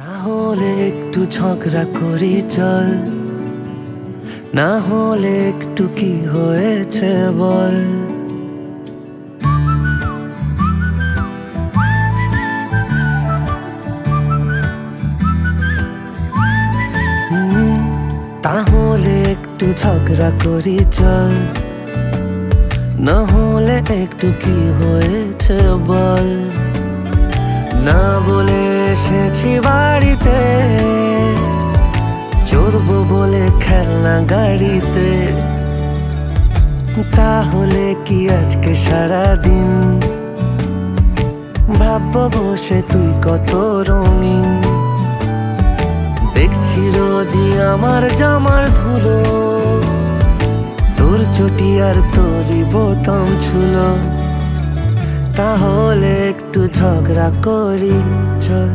তাহলে একটু ঝগড়া করি চল। না হলে একটু কি হয়েছে বল? তাহলে একটু ঝগড়া করি চল। না হলে একটু কি হয়েছে বল? না বলে এসেছি বাড়িতে। চড়বো বলে খেলনা গাড়িতে। তাহলে কি আজকে সারা দিন ভাববো বসে তুই কত রঙিন। দেখছি রোজই আমার জামার ধুলো। তোর চটি আর তোরই বোতাম ছুলো। তাহলে একটু ঝগড়া করি চল।